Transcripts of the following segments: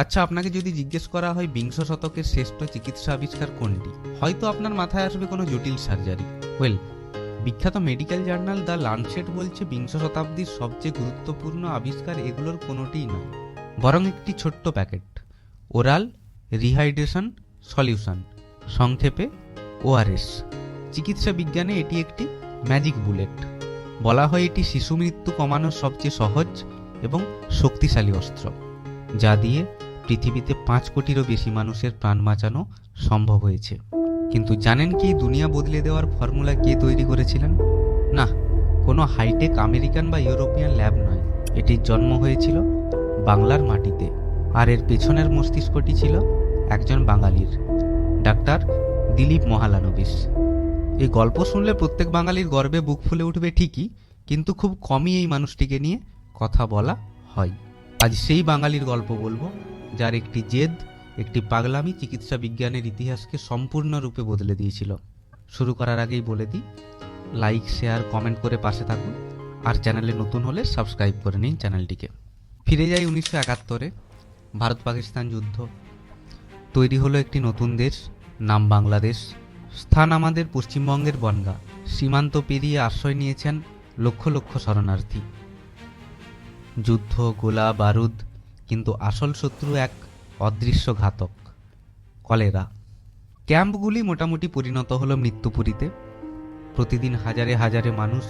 আচ্ছা আপনাকে যদি জিজ্ঞেস করা হয় বিংশ শতকের শ্রেষ্ঠ চিকিৎসা আবিষ্কার কোনটি, হয়তো আপনার মাথায় আসবে কোনো জটিল সার্জারি। ওয়েল বিখ্যাত মেডিকেল জার্নাল দ্য লানসেট বলছে বিংশ শতাব্দীর সবচেয়ে গুরুত্বপূর্ণ আবিষ্কার এগুলোর কোনোটিই নয়, বরং একটি ছোট্ট প্যাকেট। ওরাল রিহাইড্রেশন সলিউশন, সংক্ষেপে ওআরএস। চিকিৎসা বিজ্ঞানে এটি একটি ম্যাজিক বুলেট। বলা হয় এটি শিশু মৃত্যু কমানোর সবচেয়ে সহজ এবং শক্তিশালী অস্ত্র, যা দিয়ে পৃথিবীতে পাঁচ কোটিরও বেশি মানুষের প্রাণ বাঁচানো সম্ভব হয়েছে। কিন্তু জানেন কি দুনিয়া বদলে দেওয়ার ফর্মুলা কে তৈরি করেছিলেন? না, কোনো হাইটেক আমেরিকান বা ইউরোপিয়ান ল্যাব নয়। এটির জন্ম হয়েছিল বাংলার মাটিতে আর এর পেছনের মস্তিষ্কটি ছিল একজন বাঙালির। ডাক্তার দিলীপ মহালানবিস এই গল্প শুনলে প্রত্যেক বাঙালির গর্বে বুক ফুলে উঠবে ঠিকই, কিন্তু খুব কমই এই মানুষটিকে নিয়ে কথা বলা হয়। আজ সেই বাঙালির গল্প বলব। যার একটি জেদ, একটি পাগলামি চিকিৎসা বিজ্ঞানের ইতিহাসকে সম্পূর্ণরূপে বদলে দিয়েছিল। শুরু করার আগেই বলে দিই, লাইক, শেয়ার, কমেন্ট করে পাশে থাকুন। আর চ্যানেলে নতুন হলে সাবস্ক্রাইব করে নিন চ্যানেলটিকে। ফিরে যাই উনিশশো একাত্তরে ভারত পাকিস্তান যুদ্ধ। তৈরি হলো একটি নতুন দেশ, নাম বাংলাদেশ। স্থান আমাদের পশ্চিমবঙ্গের বনগা। সীমান্ত পেরিয়ে আশ্রয় নিয়েছেন লক্ষ লক্ষ শরণার্থী। যুদ্ধ, গোলা, বারুদ কিন্তু আসল শত্রু এক অদৃশ্য ঘাতক, কলেরা। ক্যাম্পগুলি মোটামুটি পরিণত হলো মৃত্যুপুরীতে। প্রতিদিন হাজারে হাজারে মানুষ,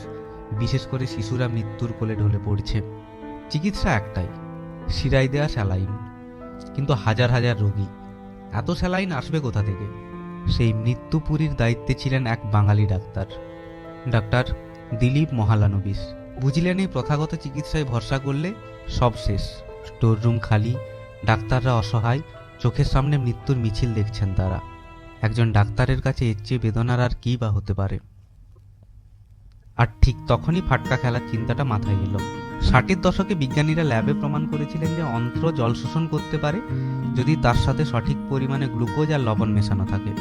বিশেষ করে শিশুরা মৃত্যুর কোলে ঢলে পড়ছে। চিকিৎসা একটাই সিরাই দেয়া স্যালাইন। কিন্তু হাজার হাজার রোগী, এত স্যালাইন আসবে কোথা থেকে? সেই মৃত্যুপুরীর দায়িত্বে ছিলেন এক বাঙালি ডাক্তার ডাক্তার দিলীপ মহালানবিশ। বুঝলেন এই প্রথাগত চিকিৎসায় ভরসা করলে সব শেষ। স্টোর রুম খালি, ডাক্তাররা অসহায়, চোখের সামনে মৃত্যুর মিছিল দেখছেন তারা। একজন ডাক্তারের কাছে এর চেয়ে বেদনার আর কী বা হতে পারে? আর ঠিক তখনই ফাটকা খেলার চিন্তাটা মাথায় এলো। ষাটের দশকে বিজ্ঞানীরা ল্যাবে প্রমাণ করেছিলেন যে অন্ত্র জল শোষণ করতে পারে যদি তার সাথে সঠিক পরিমাণে গ্লুকোজ আর লবণ মেশানো থাকে।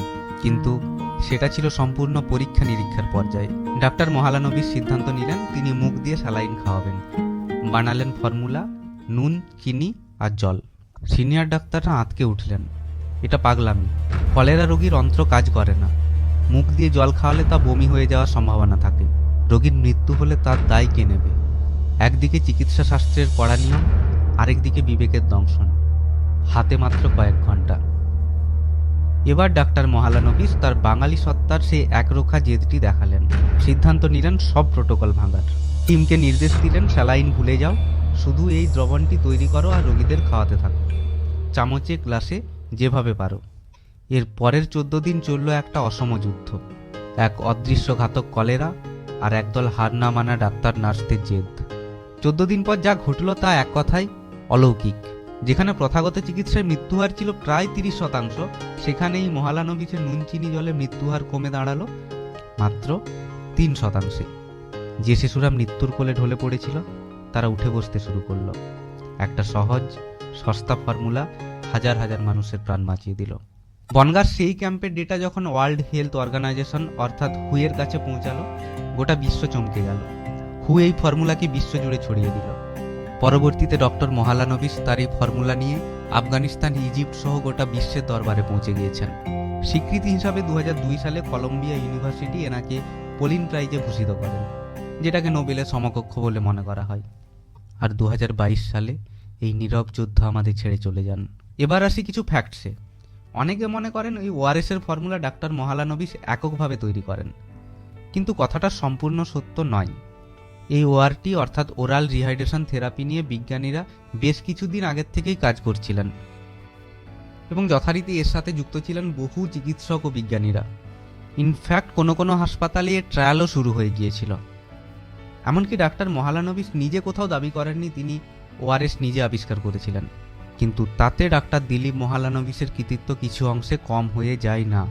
কিন্তু সেটা ছিল সম্পূর্ণ পরীক্ষা নিরীক্ষার পর্যায়ে। ডাক্তার মহালানবিস সিদ্ধান্ত নিলেন, তিনি মুখ দিয়ে স্যালাইন খাওয়াবেন। বানালেন ফর্মুলা নুন, চিনি আর জল। সিনিয়র ডাক্তাররা আঁতকে উঠলেন। এটা পাগলামি। কলেরা রোগীর অন্ত্র কাজ করে না। মুখ দিয়ে জল খাওয়ালে তা বমি হয়ে যাওয়ার সম্ভাবনা থাকে। রোগীর মৃত্যু হলে তার দায় কে নেবে? একদিকে চিকিৎসা শাস্ত্রের কড়া নিয়ম, আরেকদিকে বিবেকের দংশন। হাতে মাত্র কয়েক ঘণ্টা এবার ডাক্তার মহালানবিস তার বাঙালি সত্তার সেই একরোখা জেদটি দেখালেন। সিদ্ধান্ত নিলেন সব প্রোটোকল ভাঙার। টিমকে নির্দেশ দিলেন, স্যালাইন ভুলে যাও শুধু এই দ্রবণটি তৈরি করো আর রোগীদের খাওয়াতে থাকো। চামচে, গ্লাসে, যেভাবে পারো। এর পরের চোদ্দ দিন চলল একটা অসম যুদ্ধ। এক অদৃশ্য ঘাতক কলেরা আর একদল হার না মানা ডাক্তার নার্সদের জেদ। চোদ্দ দিন পর যা ঘটল তা এক কথায় অলৌকিক, যেখানে প্রথাগত চিকিৎসায় মৃত্যুহার ছিল প্রায় তিরিশ শতাংশ, সেখানেই মহালানবিসের নুন চিনি জলে মৃত্যুহার কমে দাঁড়াল মাত্র তিন শতাংশে। যে শিশুরা মৃত্যুর কোলে ঢলে পড়েছিল তারা উঠে বসতে শুরু করল। একটা সহজ, সস্তা ফর্মুলা হাজার হাজার মানুষের প্রাণ বাঁচিয়ে দিল। বনগার সেই ক্যাম্পের ডেটা যখন ওয়ার্ল্ড হেলথ অর্গানাইজেশন অর্থাৎ হুয়ের কাছে পৌঁছালো, গোটা বিশ্ব চমকে গেল। হু এই ফর্মুলাকে বিশ্বজুড়ে ছড়িয়ে দিল। পরবর্তীতে ডক্টর মহালানবিস তার এই ফর্মুলা নিয়ে আফগানিস্তান, ইজিপ্ট সহ গোটা বিশ্বের দরবারে পৌঁছে গিয়েছেন। স্বীকৃতি হিসাবে দু হাজার দুই সালে কলম্বিয়া ইউনিভার্সিটি এনাকে পোলিন প্রাইজে ভূষিত করেন। যেটাকে নোবেলের সমকক্ষ বলে মনে করা হয়। আর দু হাজার বাইশ সালে এই নীরব যুদ্ধ আমাদের ছেড়ে চলে যান। এবার আসি কিছু ফ্যাক্টসে অনেকে মনে করেন ওই ওআরএসের ফর্মুলা ডাক্তার মহালানবিস এককভাবে তৈরি করেন। কিন্তু কথাটা সম্পূর্ণ সত্য নয়। এই ওআরটি অর্থাৎ ওরাল রিহাইড্রেশন থেরাপি নিয়ে বিজ্ঞানীরা বেশ কিছুদিন আগের থেকেই কাজ করছিলেন। এবং যথারীতি এর সাথে যুক্ত ছিলেন বহু চিকিৎসক ও বিজ্ঞানীরা। ইনফ্যাক্ট কোনো কোনো হাসপাতালে এর ট্রায়ালও শুরু হয়ে গিয়েছিল। এমনকি ডাক্তার মহালানবিশ নিজে কোথাও দাবি করেননি তিনি ওআরএস নিজে আবিষ্কার করেছিলেন। কিন্তু তাতে ডাক্তার দিলীপ মহালানবিশের কৃতিত্ব কিছু অংশে কম হয়ে যায় না।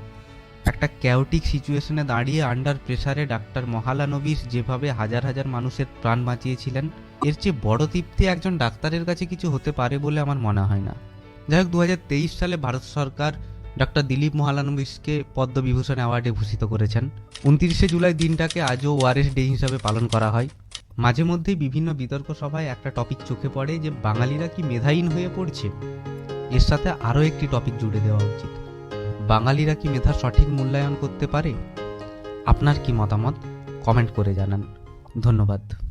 একটা ক্যাওটিক সিচুয়েশনে দাঁড়িয়ে আন্ডার প্রেসারে ডাক্তার মহালানবিশ যেভাবে হাজার হাজার মানুষের প্রাণ বাঁচিয়েছিলেন, এর চেয়ে বড় তৃপ্তি একজন ডাক্তারের কাছে কিছু হতে পারে বলে আমার মনে হয় না। যাই হোক দু হাজার তেইশ সালে ভারত সরকার ডক্টর দিলীপ মহালানবিসকে পদ্মবিভূষণ অ্যাওয়ার্ডে ভূষিত করেছেন। উনত্রিশে জুলাই দিনটাকে আজও ওয়ারেস ডে হিসাবে পালন করা হয়। মাঝে মধ্যেই বিভিন্ন বিতর্ক সভায় একটা টপিক চোখে পড়ে যে, বাঙালিরা কি মেধাহীন হয়ে পড়ছে? এর সাথে আরও একটি টপিক জুড়ে দেওয়া উচিত। বাঙালিরা কি মেধার সঠিক মূল্যায়ন করতে পারে? আপনার কি মতামত? কমেন্ট করে জানান। ধন্যবাদ।